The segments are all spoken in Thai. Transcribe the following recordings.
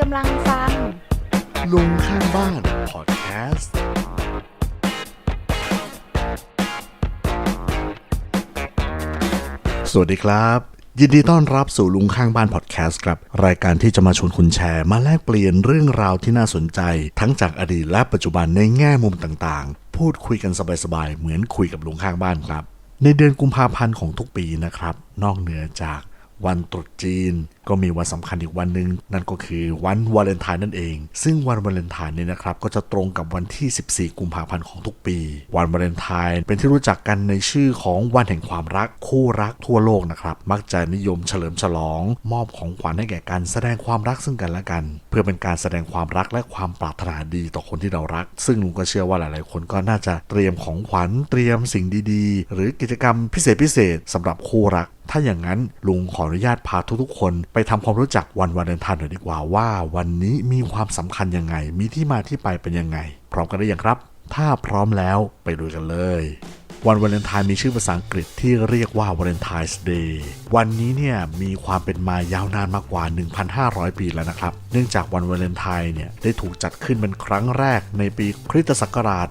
กำลังฟัง ลุงข้างบ้านพอดแคสต์ สวัสดีครับ ยินดีต้อนรับสู่ลุงข้างบ้านพอดแคสต์ครับ รายการที่จะมาชวนคุณแชร์ มาแลกเปลี่ยนเรื่องราวที่น่าสนใจ ทั้งจากอดีตและปัจจุบันในแง่มุมต่างๆ พูดคุยกันสบายๆ เหมือนคุยกับลุงข้างบ้านครับ ในเดือนกุมภาพันธ์ของทุกปีนะครับ นอกเหนือจาก วันตรุษจีนก็มีวันสำคัญอีกวันหนึ่งนั่นก็คือวันวาเลนไทน์นั่นเอง ซึ่งวันวาเลนไทน์เนี่ยนะครับ ก็จะตรงกับวันที่ 14 กุมภาพันธ์ของทุกปี วันวาเลนไทน์เป็นที่รู้จักกันในชื่อของวันแห่งความรักคู่รักทั่วโลกนะครับ มักจะนิยมเฉลิมฉลอง มอบของขวัญให้แก่กันแสดงความรักซึ่งกันและกัน เพื่อเป็นการแสดงความรักและความปรารถนาดีต่อคนที่เรารัก ซึ่งลุงก็เชื่อว่าหลาย ๆ คนก็น่าจะเตรียมของขวัญเตรียมสิ่งดี ๆ หรือกิจกรรมพิเศษพิเศษสำหรับคู่รัก ถ้าอย่างนั้นลุงขออนุญาตพาทุกๆ คน ไปทำความรู้จักวันวาเลนไทน์หน่อยดีกว่าว่า วันนี้มีความสำคัญยังไง มีที่มาที่ไปเป็นยังไง พร้อมกันหรือยังครับ ถ้าพร้อมแล้วไปดูกันเลย วันวาเลนไทน์มีชื่อภาษาอังกฤษที่เรียกว่า Valentine's Day วันนี้เนี่ยมีความเป็นมายาวนานมากกว่า 1,500 ปีแล้วนะครับ เนื่องจากวันวาเลนไทน์เนี่ยได้ถูกจัดขึ้นเป็นครั้งแรกในปีคริสตศักราช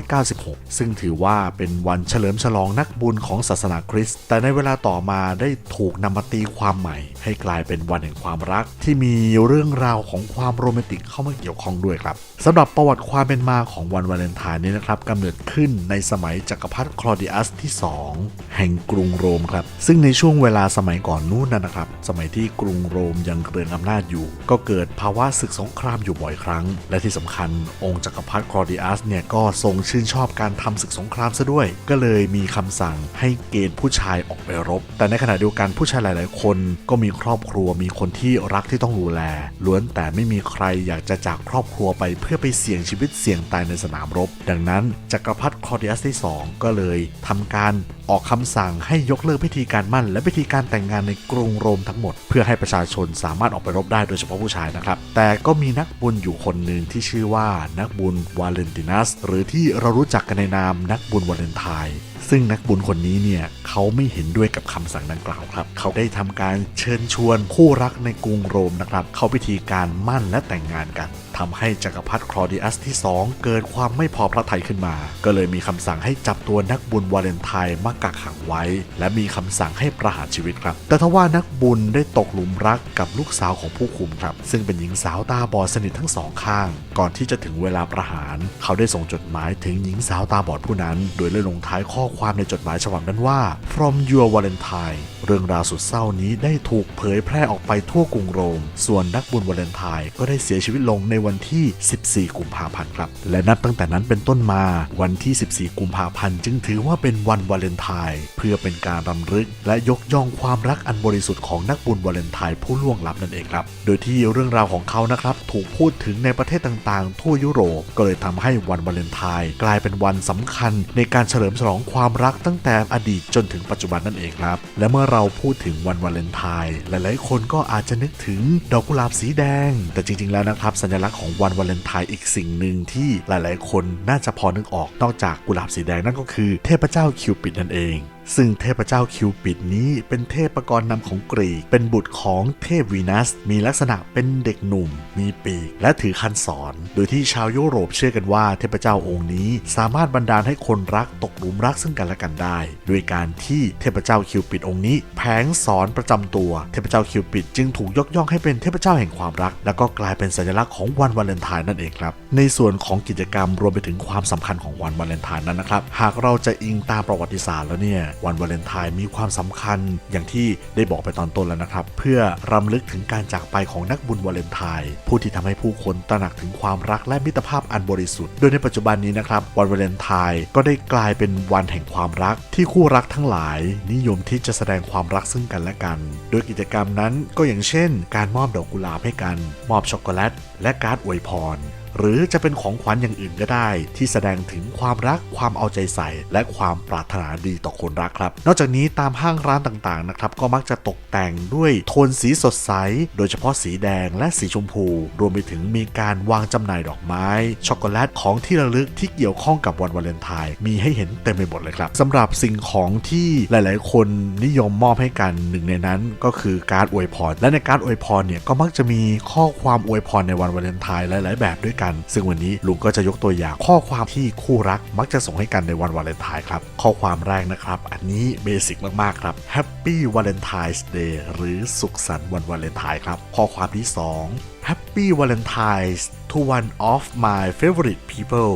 496 ซึ่งถือว่าเป็นวันเฉลิมฉลองนักบุญของศาสนาคริสต์ แต่ในเวลาต่อมาได้ถูกนำมาตีความใหม่ ให้กลายเป็นวันแห่งความรัก ที่มีเรื่องราวของความโรแมนติกเข้ามาเกี่ยวข้องด้วยครับ สำหรับประวัติความเป็นมาของวันวาเลนไทน์นี้นะครับกำเนิดขึ้นในสมัยจักรพรรดิคลอดิอัสที่ 2 แห่งกรุงโรมครับ ซึ่งในช่วงเวลาสมัยก่อนนู้นนะครับ สมัยที่กรุงโรมยังเรืองอำนาจอยู่ ก็เกิดภาวะศึกสงครามอยู่บ่อยครั้ง และที่สำคัญองค์จักรพรรดิคลอดิอัสเนี่ยก็ทรงชื่นชอบการทำศึกสงครามซะด้วย ก็เลยมีคำสั่งให้เกณฑ์ผู้ชายออกไปรบ แต่ในขณะเดียวกันผู้ชายหลาย ๆ คน ก็มีครอบครัวมีคนที่รักที่ต้องดูแลล้วนแต่ไม่มีใครอยากจะจากครอบครัวไปเพื่อื่อไปเสี่ยงชีวิตเสี่ยงตายในสนามรบ ดังนั้นจักรพรรดิคลอดิอัสที่ 2 ก็เลยทำการออกคำสั่งให้ยกเลิกพิธีการมั่น และพิธีการแต่งงานในกรุงโรมทั้งหมด เพื่อให้ประชาชนสามารถออกไปรบได้โดยเฉพาะผู้ชายนะครับ แต่ก็มีนักบุญอยู่คนหนึ่งที่ชื่อว่านักบุญวาเลนตินัส หรือที่เรารู้จักกันในนามนักบุญวาเลนไทน์ซึ่งนักบุญคนนี้เนี่ยเขาไม่เห็นด้วยกับคำสั่งดังกล่าวครับ เขาได้ทำการเชิญชวนคู่รักในกรุงโรมนะครับ เข้าพิธีการมั่นและแต่งงานกัน ทำให้จักรพรรดิคลอดิอัสที่ 2 เกิดความไม่พอพระทัยขึ้นมา ก็เลยมีคำสั่งให้จับตัวนักบุญวาเลนไทน์มากักขังไว้ และมีคำสั่งให้ประหารชีวิตครับ แต่ทว่านักบุญได้ตกหลุมรักกับลูกสาวของผู้คุมครับ ซึ่งเป็นหญิงสาวตาบอดสนิททั้งสองข้าง ก่อนที่จะถึงเวลาประหาร เขาได้ส่งจดหมายถึงหญิงสาวตาบอดผู้นั้น โดยได้ลงท้ายข้อความในจดหมายฉบับนั้นว่า from your Valentine เรื่องราวสุดเศร้านี้ได้ถูกเผยแพร่ออกไปทั่วกรุงโรม ส่วนนักบุญวาเลนไทน์ก็ได้เสียชีวิตลงในวันที่ 14 กุมภาพันธ์ครับ และนับตั้งแต่นั้นเป็นต้นมาวันที่ 14 กุมภาพันธ์จึงถือว่าเป็นวันวาเลนไทน์เพื่อเป็นการรำลึก และยกย่องความรักอันบริสุทธิ์ของนักบุญวาเลนไทน์ผู้ล่วงลับนั่นเองครับ โดยที่เรื่องราวของเขานะครับถูกพูดถึงในประเทศต่างๆ ทั่วยุโรปก็เลยทำให้วันวาเลนไทน์กลายเป็นวันสำคัญ ในการเฉลิมฉลองความรักตั้งแต่อดีตจนถึงปัจจุบันนั่นเองครับ และเมื่อเราพูดถึงวันวาเลนไทน์หลายๆ คนก็อาจจะนึกถึงดอกกุหลาบสีแดง แต่จริงๆแล้วนะครับสัญลักษณ์ของวันวาเลนไทน์อีกสิ่งหนึ่งที่หลายๆ คนน่าจะพอนึกออกนอกจากกุหลาบสีแดงนั่นก็คือเทพเจ้าคิวปิดนั่นเองซึ่งเทพเจ้าคิวปิดนี้เป็นเทพกรนำของกรีก เป็นบุตรของเทพวีนัส มีลักษณะเป็นเด็กหนุ่ม มีปีก และถือคันศรโดยที่ชาวยุโรปเชื่อกันว่าเทพเจ้าองค์นี้สามารถบันดาลให้คนรักตกหลุมรักซึ่งกันและกันได้โดยการที่เทพเจ้าคิวปิดองค์นี้แผงสอนประจำตัว เทพเจ้าคิวปิดจึงถูกยกย่องให้เป็นเทพเจ้าแห่งความรัก และก็กลายเป็นสัญลักษณ์ของวันวาเลนไทน์นั่นเองครับ ในส่วนของกิจกรรมรวมไปถึงความสำคัญของวันวาเลนไทน์นั้นนะครับ หากเราจะอิงตามประวัติศาสตร์แล้วเนี่ยวันวาเลนไทน์มีความสำคัญอย่างที่ได้บอกไปตอนต้นแล้วนะครับ เพื่อรำลึกถึงการจากไปของนักบุญวาเลนไทน์ผู้ที่ทำให้ผู้คนตระหนักถึงความรักและมิตรภาพอันบริสุทธิ์ โดยในปัจจุบันนี้นะครับวันวาเลนไทน์ก็ได้กลายเป็นวันแห่งความรักที่คู่รักทั้งหลาย นิยมที่จะแสดงความรักซึ่งกันและกัน โดยกิจกรรมนั้นก็อย่างเช่น การมอบดอกกุหลาบให้กัน มอบช็อกโกแลตและการ์ดอวยพร หรือจะเป็นของขวัญอย่างอื่นก็ได้ ที่แสดงถึงความรักความเอาใจใส่ และความปรารถนาดีต่อคนรักครับ นอกจากนี้ตามห้างร้านต่างๆนะครับก็มักจะตกแต่งด้วยโทนสีสดใส โดยเฉพาะสีแดงและสีชมพู รวมไปถึงมีการวางจำหน่ายดอกไม้ ช็อกโกแลตของที่ระลึกที่เกี่ยวข้องกับวันวาเลนไทน์มีให้เห็นเต็มไปหมดเลยครับสำหรับสิ่งของที่หลาย ๆ คนนิยมมอบให้กันหนึ่งในนั้นก็คือการอวยพรและในการอวยพรเนี่ยก็มักจะมีข้อความอวยพรในวันวาเลนไทน์หลาย ๆ แบบด้วยกันซึ่งวันนี้ลุงก็จะยกตัวอย่างข้อความที่คู่รักมักจะส่งให้กันในวันวาเลนไทน์ครับ ข้อความแรกนะครับ อันนี้เบสิกมากๆครับ Happy Valentine's Day หรือสุขสันต์วันวาเลนไทน์ครับ ข้อความที่ 2 Happy Valentine's to one of my favorite people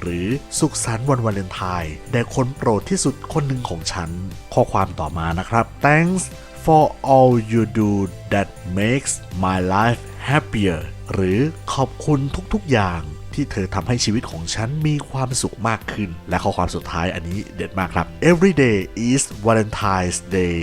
หรือสุขสันต์วันวาเลนไทน์แด่คนโปรดที่สุดคนหนึ่งของฉัน ข้อความต่อมานะครับ Thanks for all you do that makes my life happier หรือขอบคุณทุกๆอย่างที่เธอทำให้ชีวิตของฉันมีความสุขมากขึ้น และข้อความสุดท้ายอันนี้เด็ดมากครับ Every day is Valentine's Day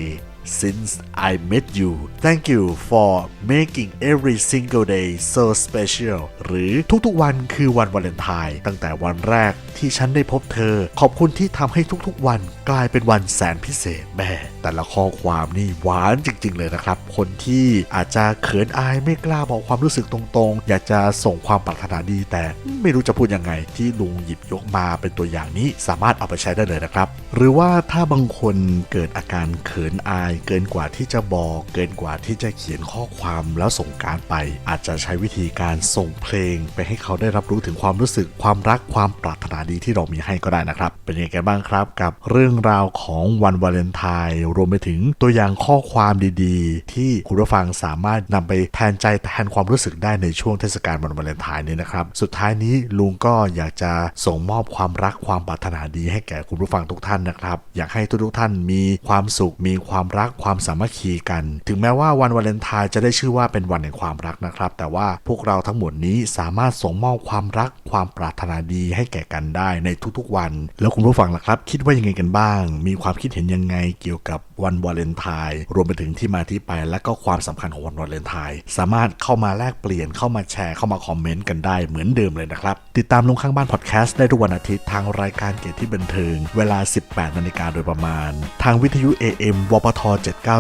since I met you thank you for making every single day so special หรือทุกๆวันคือวันวาเลนไทน์ตั้งแต่วันแรก ที่ฉันได้พบเธอ ขอบคุณที่ทำให้ทุกๆวันกลายเป็นวันแสนพิเศษแม่แต่ละข้อความนี่หวานจริง ๆ เลยนะครับ คนที่อาจจะเขินอายไม่กล้าบอกความรู้สึกตรงๆ อยากจะส่งความปรารถนาดีแต่ไม่รู้จะพูดยังไงที่ลุงหยิบยกมาเป็นตัวอย่างนี้สามารถเอาไปใช้ได้เลยนะครับ หรือว่าถ้าบางคนเกิดอาการเขินอาย เกินกว่าที่จะบอกเกินกว่าที่จะเขียนข้อความแล้วส่งการไป อาจจะใช้วิธีการส่งเพลงไปให้เขาได้รับรู้ถึงความรู้สึกความรักความปรารถนาดีที่เรามีให้ก็ได้นะครับ เป็นยังไงกันบ้างครับ กับเรื่องราวของวันวาเลนไทน์รวมไปถึงตัวอย่างข้อความดีๆ ที่คุณผู้ฟังสามารถนำไปแทนใจแทนความรู้สึกได้ในช่วงเทศกาลวันวาเลนไทน์นี้นะครับสุดท้ายนี้ลุงก็อยากจะส่งมอบความรักความปรารถนาดีให้แก่คุณผู้ฟังทุกท่านนะครับ อยากให้ทุกๆท่านมีความสุขมีความรักความสามัคคีกัน ถึงแม้ว่าวันวาเลนไทน์จะได้ชื่อว่าเป็นวันแห่งความรักนะครับ แต่ว่าพวกเราทั้งหมดนี้สามารถส่งมอบความรักความปรารถนาดีให้แก่กันได้ในทุกๆวัน แล้วคุณผู้ฟังล่ะครับ คิดว่ายังไงกันบ้าง มีความคิดเห็นยังไงเกี่ยวกับวันวาเลนไทน์รวมไปถึงที่มาที่ไป และก็ความสำคัญของวันวาเลนไทน์สามารถเข้ามาแลกเปลี่ยนเข้ามาแชร์เข้ามาคอมเมนต์กันได้เหมือนเดิมเลยนะครับ ติดตามลงข้างบ้านพอดแคสต์ได้ทุกวันอาทิตย์ทางรายการเกียรติที่บันเทิง เวลา 18นาฬิกาโดยประมาณ ทางวิทยุ AM วปท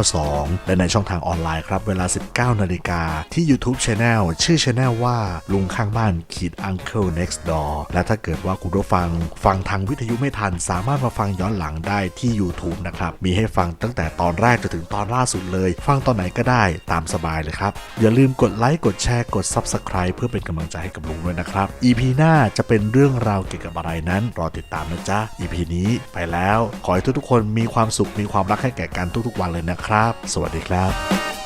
792 และในช่องทางออนไลน์ครับ เวลา 19นาฬิกาที่ YouTube Channel ชื่อ Channel ว่าลุงข้างบ้านขีด Uncle Next Door และถ้าเกิดว่าคุณฟัง ฟังทางวิทยุไม่ทัน สามารถมาฟังย้อนหลังได้ที่ YouTube นะครับ มีให้ฟังตั้งแต่ตอนแรกจนถึงตอนล่าสุดเลย ฟังตอนไหนก็ได้ตามสบายเลยครับ อย่าลืมกดไลค์ กดแชร์ กด Subscribe เพื่อเป็นกำลังใจให้กับลุงด้วยนะครับ EP หน้าจะเป็นเรื่องราวเกี่ยวกับอะไรนั้นรอติดตามนะจ๊ะ EP นี้ไปแล้ว ขอให้ทุกๆคนมีความสุขมีความรักให้แก่กันทุกๆวันเลยนะครับ สวัสดีครับ